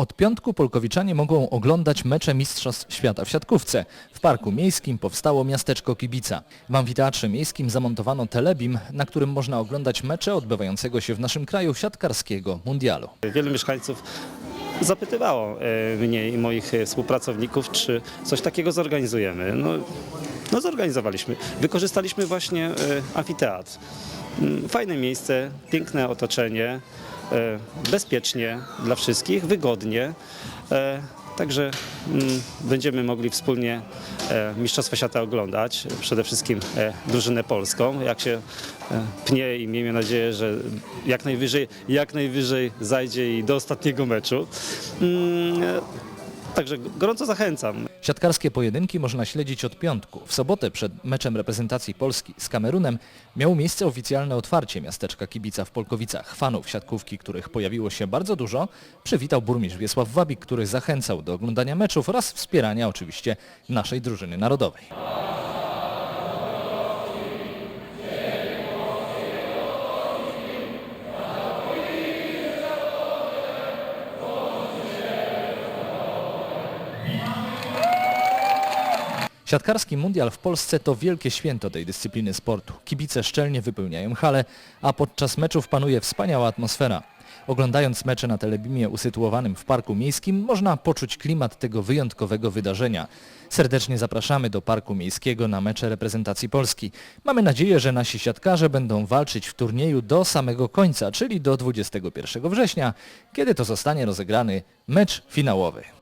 Od piątku Polkowiczanie mogą oglądać mecze Mistrzostw Świata w siatkówce. W Parku Miejskim powstało miasteczko Kibica. W amfiteatrze miejskim zamontowano telebim, na którym można oglądać mecze odbywającego się w naszym kraju siatkarskiego mundialu. Wielu mieszkańców zapytywało e, mnie i moich e, współpracowników, czy coś takiego zorganizujemy. No, no zorganizowaliśmy. Wykorzystaliśmy właśnie e, amfiteatr. Mm, Fajne miejsce, piękne otoczenie, bezpiecznie dla wszystkich, wygodnie. E, Także mm, będziemy mogli wspólnie e, Mistrzostwa Świata oglądać, przede wszystkim e, drużynę polską, jak się e, pnie i miejmy nadzieję, że jak najwyżej, jak najwyżej zajdzie i do ostatniego meczu. Mm, e, Także gorąco zachęcam. Siatkarskie pojedynki można śledzić od piątku. W sobotę przed meczem reprezentacji Polski z Kamerunem miało miejsce oficjalne otwarcie miasteczka Kibica w Polkowicach. Fanów siatkówki, których pojawiło się bardzo dużo, przywitał burmistrz Wiesław Wabik, który zachęcał do oglądania meczów oraz wspierania oczywiście naszej drużyny narodowej. Siatkarski mundial w Polsce to wielkie święto tej dyscypliny sportu. Kibice szczelnie wypełniają hale, a podczas meczów panuje wspaniała atmosfera. Oglądając mecze na telebimie usytuowanym w Parku Miejskim można poczuć klimat tego wyjątkowego wydarzenia. Serdecznie zapraszamy do Parku Miejskiego na mecze reprezentacji Polski. Mamy nadzieję, że nasi siatkarze będą walczyć w turnieju do samego końca, czyli do 21 września, kiedy to zostanie rozegrany mecz finałowy.